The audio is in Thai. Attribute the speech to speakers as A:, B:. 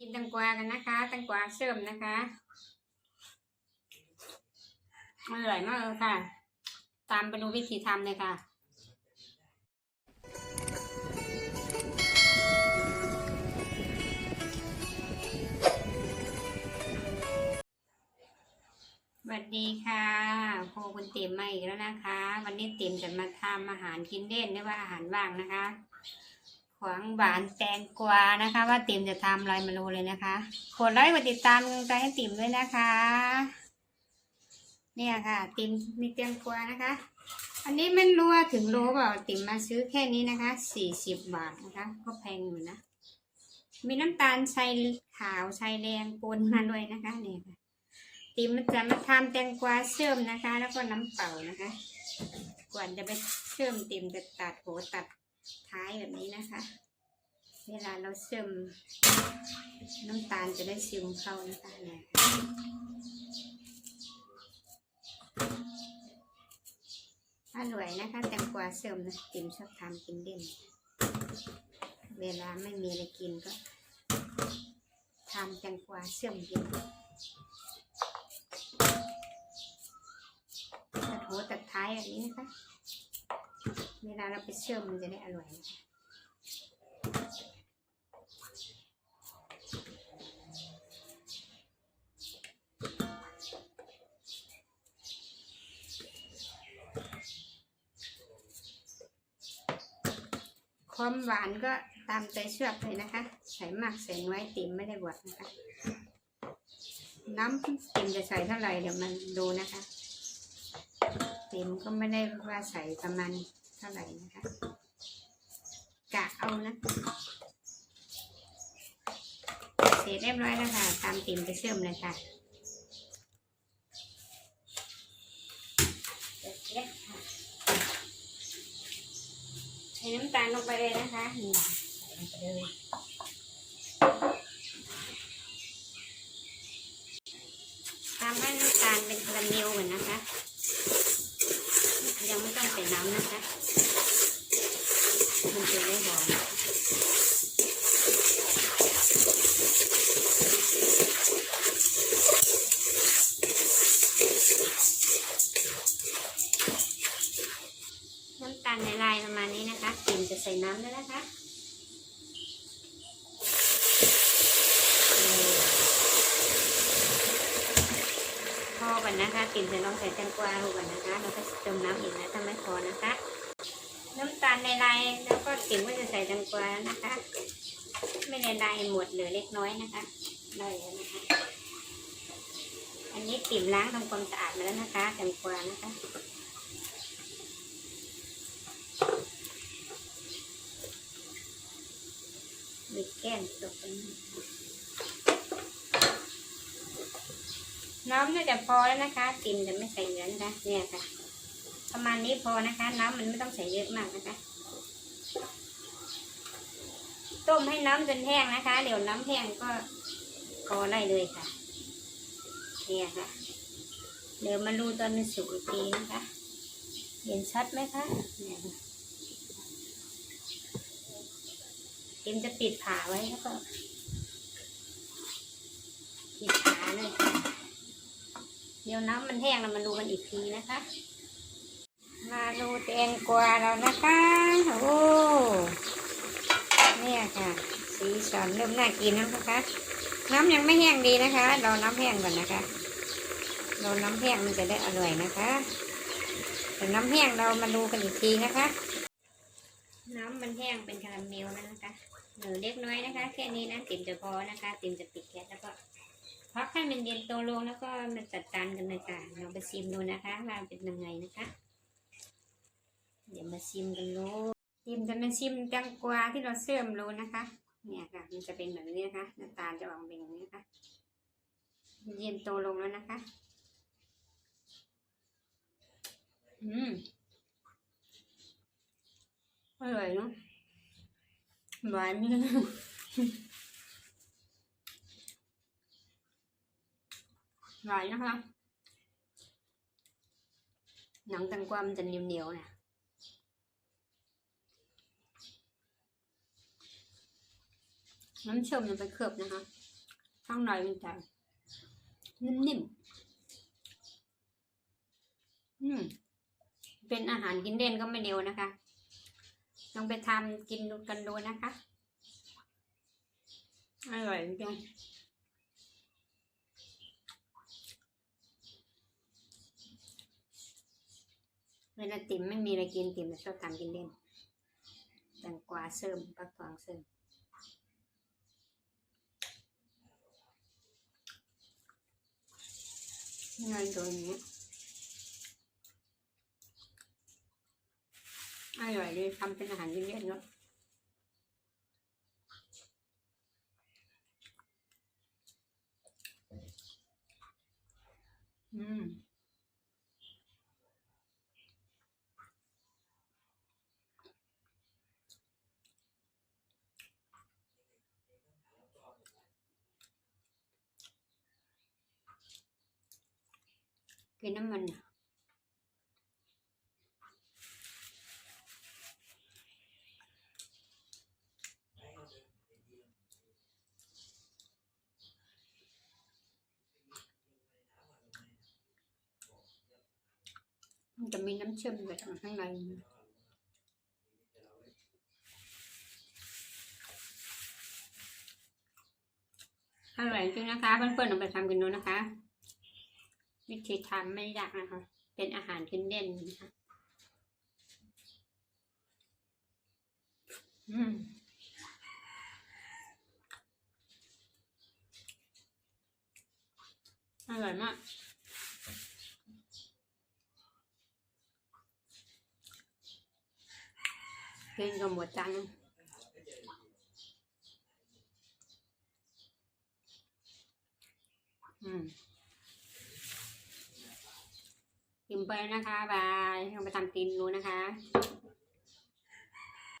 A: กินตังกวากันนะคะตังกวาเชื่อมนะคะอร่อยมากเลยค่ะ ตามไปดูวิธีทำเลยค่ะสวัสดีค่ะโคคุณติ๋มมาอีกแล้วนะคะ วันนี้ติ๋มจะมาทำอาหารกินเล่นเรียกว่าอาหารว่างนะคะ ขวงหวานแตงกวานะคะ ว่าติ๋มจะทำอะไรมาดูเลยนะคะกดไลค์กดติดตามกำลังใจให้ติ๋มด้วยนะคะ เนี่ยค่ะ ติ๋มมีแตงกวานะคะ อันนี้ไม่รู้ว่าถึงรู้เปล่าติ๋มมาซื้อแค่นี้นะคะสี่สิบบาทนะคะ ก็แพงอยู่นะ มีน้ำตาลชายขาวชายแดงปนมาด้วยนะคะเนี่ยค่ะติ๋มจะมาทำแตงกวาเชื่อมนะคะ แล้วก็น้ำเปล่านะคะ ก่อนจะไปเชื่อมติ๋มจะตัดโหตัด ท้ายแบบนี้นะคะ เวลาเราเชื่อมน้ำตาลจะได้ซึมเข้านะคะเนี่ยอร่อยนะคะแตงกวาเชื่อมนะติ๋มชอบทำกินเด่น เวลาไม่มีอะไรกินก็ทำแตงกวาเชื่อมกินตัดหัวตัดท้ายแบบนี้นะคะ เวลาเราไปเชื่อมมันจะได้อร่อยความหวานก็ตามใจเชือกเลยนะคะ ใส่มากใส่น้อยติ่มไม่ได้บวชนะคะ น้ำติ่มจะใส่เท่าไหร่เดี๋ยวมันดูนะคะ ติมก็ไม่ได้ว่าใส่ประมาณ เท่าไหร่นะคะกะเอานะเสร็จเรียบร้อยแล้วค่ะ ตามติ่มไปเชื่อมเลยค่ะเสร็จแล้วค่ะใส่น้ำตาลลงไปเลยนะคะนี่ใส่ลงไปเลยตามให้น้ำตาลเป็นคาราเมลก่อนนะคะ ยังไม่ต้องใส่น้ำนะคะ มันจะได้หอมน้ำตาลในลายประมาณนี้นะคะกลิ่นจะใส่น้ำแล้วนะคะพ อก่อนนะคะกลิ่นจะลองใส่แตงกวาดูก่อนนะคะเราก็เติมน้ำอีกนะถ้าไม่พอนะคะ น้ำตาลในลายแล้วก็กลิ่นก็จะใส่แตงกวานะคะ ไม่ในลายหมดเหลือเล็กน้อยนะคะได้แล้วนะคะ อันนี้ติ่มล้างทำความสะอาดมาแล้วนะคะแตงกวานะคะมีแก้มตกตร น้ำน่าจะพอแล้วนะคะติ่มจะไม่ใส่เยอะนะคะเนี่ยค่ะ ประมาณนี้พอนะคะ น้ำมันไม่ต้องใส่เยอะมากนะคะ ต้มให้น้ำจนแห้งนะคะ เดี๋ยวน้ำแห้งก็พอได้เลยค่ะเนี่ยค่ะ เดี๋ยวมาดูตอนมันสุกอีกทีนะคะเห็นชัดไหมคะเนี่ยค่ะติมจะปิดฝาไว้แล้วก็ปิดฝาเลยค่ะ เดี๋ยวน้ำมันแห้งเรามาดูกันอีกทีนะคะ มาดูแตงกวาเรานะคะโอ้เนี่ยค่ะ สีสันเริ่มน่ากินแล้วนะคะ น้ำยังไม่แห้งดีนะคะเราน้ำแห้งก่อนนะคะเราน้ำแห้งมันจะได้อร่อยนะคะแต่น้ำแห้งเรามาดูกันอีกทีนะคะ น้ำมันแห้งเป็นคาราเมลนะคะเหลือเล็กน้อยนะคะ แค่นี้นะติ่มจะพอนะคะ ติ่มจะปิดแก๊สแล้ว พักให้มันเย็นตัวลงแล้วก็มาจัดจานกันเลยค่ะเราไปชิมดูนะคะว่าเป็นยังไงนะคะ เดี๋ยวมาชิมกันดูชิมจะเป็นชิมแตงกวาที่เราเชื่อมรูนะคะ เนี่ยค่ะ มันจะเป็นแบบนี้นะคะน้ำตาลจะออกเป็นอย่างนี้นะคะเย็นโตลงแล้วนะคะ อืมอร่อยเนาะหวาน หวานนะคะ หนังแตงกวามันจะเหนียวๆนะน้ำเชื่อมมันไปเคลือบนะคะ ข้างในมันจะนิ่มๆอืม เป็นอาหารกินเด่นก็ไม่เร็วนะคะ ลองไปทำกินดูกันดูนะคะ อร่อยจริง เวลาติ๋มไม่มีอะไรกินติ๋มจะชอบทำกินเล่นแตงกวาเสริมปักทองเสริมเงินตัวนี้อร่อยเลยทำเป็นอาหารกินเล่นเนาะอืม กินน้ำมันอะมันจะมีน้ำเชื่อมอยู่ข้างในอร่อยจริงนะคะ เพื่อนๆลองไปทำกันดูนะคะ วิธีทำไม่ยากนะคะ เป็นอาหารกินเด่นนะคะอืมอร่อยมากกินกับหมดจานนึงอืม กินไปนะคะบายลองไปทำกินดูนะคะ